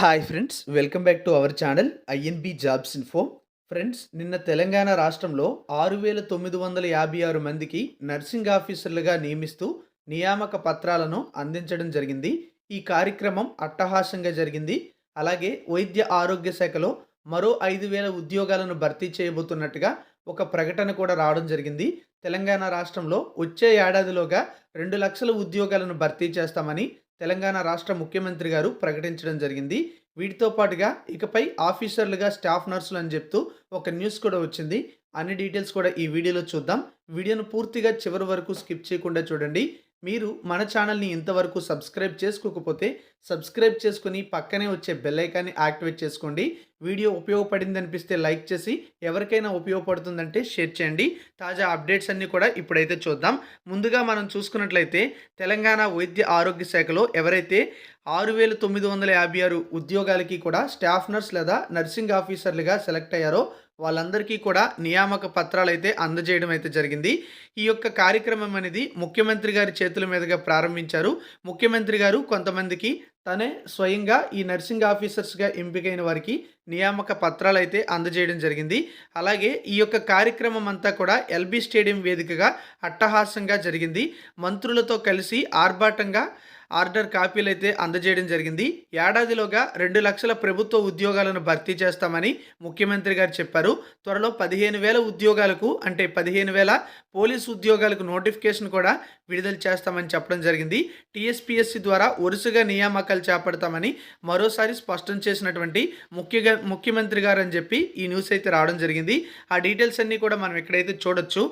Hi friends welcome back to our channel INB jobs info friends నిన్న తెలంగాణ రాష్ట్రంలో ఆరు వేల తొమ్మిది వందల యాభై ఆరు మందికి నర్సింగ్ ఆఫీసర్లుగా నియమిస్తూ నియామక పత్రాలను అందించడం జరిగింది. ఈ కార్యక్రమం అట్టహాసంగా జరిగింది. అలాగే వైద్య ఆరోగ్య శాఖలో మరో ఐదు వేల ఉద్యోగాలను భర్తీ చేయబోతున్నట్టుగా ఒక ప్రకటన కూడా రావడం జరిగింది. తెలంగాణ రాష్ట్రంలో వచ్చే ఏడాదిలోగా రెండు లక్షల ఉద్యోగాలను భర్తీ చేస్తామని తెలంగాణ రాష్ట్ర ముఖ్యమంత్రి గారు ప్రకటించడం జరిగింది. వీటితో పాటుగా ఇకపై ఆఫీసర్లుగా స్టాఫ్ నర్సులు అని చెప్తూ ఒక న్యూస్ కూడా వచ్చింది. అన్ని డీటెయిల్స్ కూడా ఈ వీడియోలో చూద్దాం. వీడియోను పూర్తిగా చివరి వరకు స్కిప్ చేయకుండా చూడండి. మీరు మన ఛానల్ని ఇంతవరకు సబ్స్క్రైబ్ చేసుకోకపోతే సబ్స్క్రైబ్ చేసుకుని పక్కనే వచ్చే బెల్ ఐకాన్ని యాక్టివేట్ చేసుకోండి. వీడియో ఉపయోగపడింది అనిపిస్తే లైక్ చేసి ఎవరికైనా ఉపయోగపడుతుందంటే షేర్ చేయండి. తాజా అప్డేట్స్ అన్నీ కూడా ఇప్పుడైతే చూద్దాం. ముందుగా మనం చూసుకున్నట్లయితే తెలంగాణ వైద్య ఆరోగ్య శాఖలో ఎవరైతే ఆరు వేల తొమ్మిది వందల యాభై ఆరు ఉద్యోగాలకి కూడా స్టాఫ్ నర్స్ లేదా నర్సింగ్ ఆఫీసర్లుగా సెలెక్ట్ అయ్యారో వాళ్ళందరికీ కూడా నియామక పత్రాలు అయితే అందజేయడం అయితే జరిగింది. ఈ యొక్క కార్యక్రమం అనేది ముఖ్యమంత్రి గారి చేతుల మీదుగా ప్రారంభించారు. ముఖ్యమంత్రి గారు కొంతమందికి తనే స్వయంగా ఈ నర్సింగ్ ఆఫీసర్స్గా ఎంపికైన వారికి నియామక పత్రాలు అయితే అందజేయడం జరిగింది. అలాగే ఈ యొక్క కార్యక్రమం అంతా కూడా ఎల్బీ స్టేడియం వేదికగా అట్టహాసంగా జరిగింది. మంత్రులతో కలిసి ఆర్భాటంగా ఆర్డర్ కాపీలు అయితే అందజేయడం జరిగింది. ఏడాదిలోగా రెండు లక్షల ప్రభుత్వ ఉద్యోగాలను భర్తీ చేస్తామని ముఖ్యమంత్రి గారు చెప్పారు. త్వరలో పదిహేను వేల ఉద్యోగాలకు అంటే పదిహేను వేల పోలీసు ఉద్యోగాలకు నోటిఫికేషన్ కూడా విడుదల చేస్తామని చెప్పడం జరిగింది. టీఎస్పీఎస్సీ ద్వారా వరుసగా నియామకాలు చేపడతామని మరోసారి స్పష్టం చేసినటువంటి ముఖ్యమంత్రి గారు అని చెప్పి ఈ న్యూస్ అయితే రావడం జరిగింది. ఆ డీటెయిల్స్ అన్నీ కూడా మనం ఎక్కడైతే చూడొచ్చు.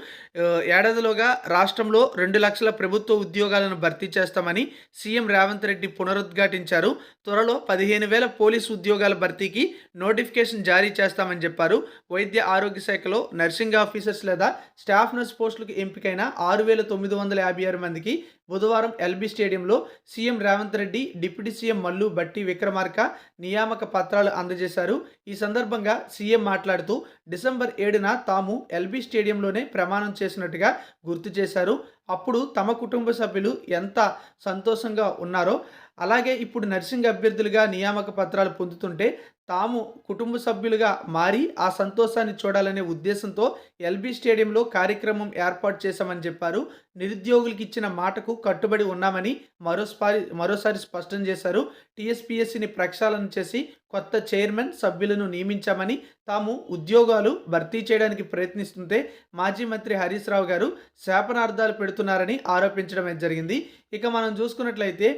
ఏడాదిలోగా రాష్ట్రంలో రెండు లక్షల ప్రభుత్వ ఉద్యోగాలను భర్తీ చేస్తామని సీఎం రేవంత్ రెడ్డి పునరుద్ఘాటించారు. త్వరలో పదిహేను వేల పోలీసు ఉద్యోగాల భర్తీకి నోటిఫికేషన్ జారీ చేస్తామని చెప్పారు. వైద్య ఆరోగ్య శాఖలో నర్సింగ్ ఆఫీసర్స్ లేదా స్టాఫ్ నర్స్ పోస్టులకు ఎంపికైన ఆరు వేల తొమ్మిది వందల యాభై ఆరు మందికి బుధవారం ఎల్బీ స్టేడియంలో CM Revanth Reddy deputy CM Mallu Bhatti Vikramarka నియామక పత్రాలు అందజేశారు. ఈ సందర్భంగా సీఎం మాట్లాడుతూ డిసెంబర్ ఏడున తాము ఎల్బీ స్టేడియంలోనే ప్రమాణం చేసినట్టుగా గుర్తు చేశారు. అప్పుడు తమ కుటుంబ సభ్యులు ఎంత సంతోషంగా ఉన్నారో అలాగే ఇప్పుడు నర్సింగ్ అభ్యర్థులుగా నియామక పత్రాలు పొందుతుంటే తాము కుటుంబ సభ్యులుగా మారి ఆ సంతోషాన్ని చూడాలనే ఉద్దేశంతో ఎల్బీ స్టేడియంలో కార్యక్రమం ఏర్పాటు చేశామని చెప్పారు. నిరుద్యోగులకు ఇచ్చిన మాటకు కట్టుబడి ఉన్నామని మరోసారి మరోసారి స్పష్టం చేశారు. టీఎస్పీఎస్సీని ప్రక్షాళన చేసి కొత్త చైర్మన్ సభ్యులను నియమించామని తాము ఉద్యోగాలు భర్తీ చేయడానికి ప్రయత్నిస్తుంటే మాజీ మంత్రి హరీష్ రావు గారు శాపనార్థాలు పెడుతున్నారని ఆరోపించడం జరిగింది. ఇక మనం చూసుకున్నట్లయితే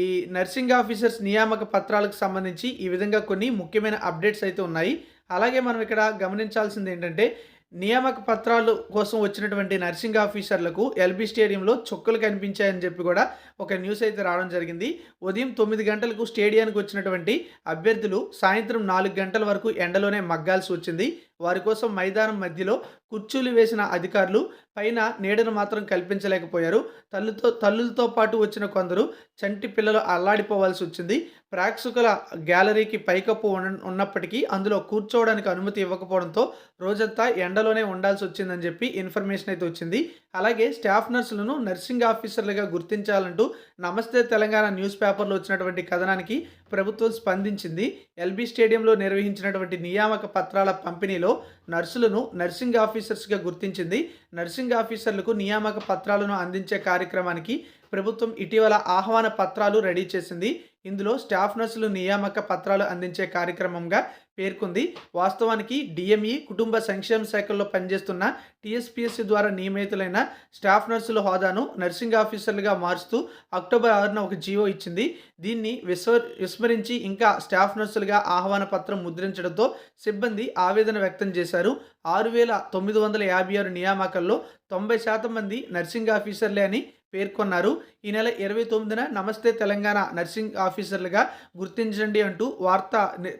ఈ నర్సింగ్ ఆఫీసర్స్ నియామక పత్రాలకు సంబంధించి ఈ విధంగా కొన్ని ముఖ్యమైన అప్డేట్స్ అయితే ఉన్నాయి. అలాగే మనం ఇక్కడ గమనించాల్సింది ఏంటంటే నియామక పత్రాలు కోసం వచ్చినటువంటి నర్సింగ్ ఆఫీసర్లకు ఎల్బీ స్టేడియంలో చుక్కలు కనిపించాయని చెప్పి కూడా ఒక న్యూస్ అయితే రావడం జరిగింది. ఉదయం తొమ్మిది గంటలకు స్టేడియానికి వచ్చినటువంటి అభ్యర్థులు సాయంత్రం నాలుగు గంటల వరకు ఎండలోనే మగ్గాల్సి వచ్చింది. వారి కోసం మైదానం మధ్యలో కుర్చీలు వేసిన అధికారులు పైన నీడను మాత్రం కల్పించలేకపోయారు. తల్లుతో తల్లులతో పాటు వచ్చిన కొందరు చంటి పిల్లలు అల్లాడిపోవాల్సి వచ్చింది. ప్రేక్షకుల గ్యాలరీకి పైకప్పు ఉన్న ఉన్నప్పటికీ అందులో కూర్చోవడానికి అనుమతి ఇవ్వకపోవడంతో రోజంతా ఎండలోనే ఉండాల్సి వచ్చిందని చెప్పి ఇన్ఫర్మేషన్ అయితే వచ్చింది. అలాగే స్టాఫ్ నర్సులను నర్సింగ్ ఆఫీసర్లుగా గుర్తించాలంటూ నమస్తే తెలంగాణ న్యూస్ పేపర్లో వచ్చినటువంటి కథనానికి ప్రభుత్వం స్పందించింది. ఎల్బీ స్టేడియంలో నిర్వహించినటువంటి నియామక పత్రాల పంపిణీలో నర్సులను నర్సింగ్ ఆఫీసర్స్గా గుర్తించింది. నర్సింగ్ ఆఫీసర్లకు నియామక పత్రాలను అందించే కార్యక్రమానికి ప్రభుత్వం ఇటీవల ఆహ్వాన పత్రాలు రెడీ చేసింది. ఇందులో స్టాఫ్ నర్సులు నియామక పత్రాలు అందించే కార్యక్రమంగా పేర్కొంది. వాస్తవానికి డిఎంఈ కుటుంబ సంక్షేమ శాఖల్లో పనిచేస్తున్న టీఎస్పీఎస్సీ ద్వారా నియమితులైన స్టాఫ్ నర్సుల హోదాను నర్సింగ్ ఆఫీసర్లుగా మారుస్తూ అక్టోబర్ ఆరున ఒక జీవో ఇచ్చింది. దీన్ని విస్మ విస్మరించి ఇంకా స్టాఫ్ నర్సులుగా ఆహ్వాన పత్రం ముద్రించడంతో సిబ్బంది ఆవేదన వ్యక్తం చేశారు. ఆరు వేల తొమ్మిది వందల యాభై ఆరు నియామకాల్లో తొంభై శాతం మంది నర్సింగ్ ఆఫీసర్లే అని పేర్కొన్నారు. ఈ నెల ఇరవై తొమ్మిదిన నమస్తే తెలంగాణ నర్సింగ్ ఆఫీసర్లుగా గుర్తించండి అంటూ వార్త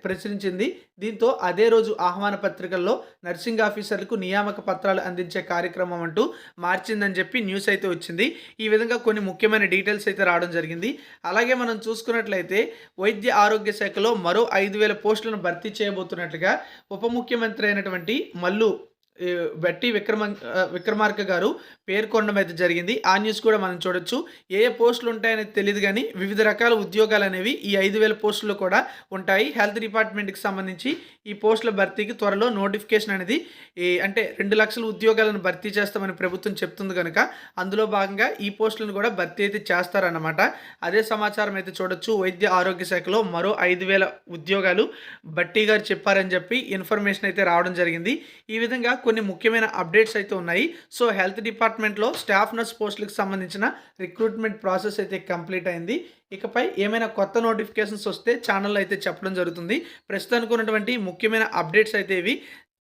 ప్రచురించింది. దీంతో అదే రోజు ఆహ్వాన పత్రికల్లో నర్సింగ్ ఆఫీసర్లకు నియామక పత్రాలు అందించే కార్యక్రమం అంటూ మార్చిందని చెప్పి న్యూస్ అయితే వచ్చింది. ఈ విధంగా కొన్ని ముఖ్యమైన డీటెయిల్స్ అయితే రావడం జరిగింది. అలాగే మనం చూసుకున్నట్లయితే వైద్య ఆరోగ్య శాఖలో మరో ఐదు వేల పోస్టులను భర్తీ చేయబోతున్నట్లుగా ఉప ముఖ్యమంత్రి అయినటువంటి మల్లు బట్టి విక్రమ విక్రమార్క గారు పేర్కొనడం అయితే జరిగింది. ఆ న్యూస్ కూడా మనం చూడొచ్చు. ఏ ఏ పోస్టులు ఉంటాయనేది తెలియదు కానీ వివిధ రకాల ఉద్యోగాలు అనేవి ఈ ఐదు వేల పోస్టులు కూడా ఉంటాయి. హెల్త్ డిపార్ట్మెంట్‌కి సంబంధించి ఈ పోస్టుల భర్తీకి త్వరలో నోటిఫికేషన్ అనేది అంటే రెండు లక్షల ఉద్యోగాలను భర్తీ చేస్తామని ప్రభుత్వం చెప్తుంది కనుక అందులో భాగంగా ఈ పోస్టులను కూడా భర్తీ అయితే చేస్తారన్నమాట. అదే సమాచారం అయితే చూడొచ్చు. వైద్య ఆరోగ్య శాఖలో మరో ఐదు వేల ఉద్యోగాలు భట్టి గారు చెప్పారని చెప్పి ఇన్ఫర్మేషన్ అయితే రావడం జరిగింది. ఈ విధంగా కొన్ని ముఖ్యమైన అప్డేట్స్ అయితే ఉన్నాయి. సో, హెల్త్ డిపార్ట్మెంట్‌లో స్టాఫ్ నర్స్ పోస్టులకు సంబంధించిన రిక్రూట్మెంట్ ప్రాసెస్ అయితే కంప్లీట్ అయింది. ఇకపై ఏమైనా కొత్త నోటిఫికేషన్స్ వస్తే ఛానల్ అయితే చెప్పడం జరుగుతుంది. ప్రస్తుతానికి ఉన్నటువంటి ముఖ్యమైన అప్డేట్స్ అయితే ఇవి.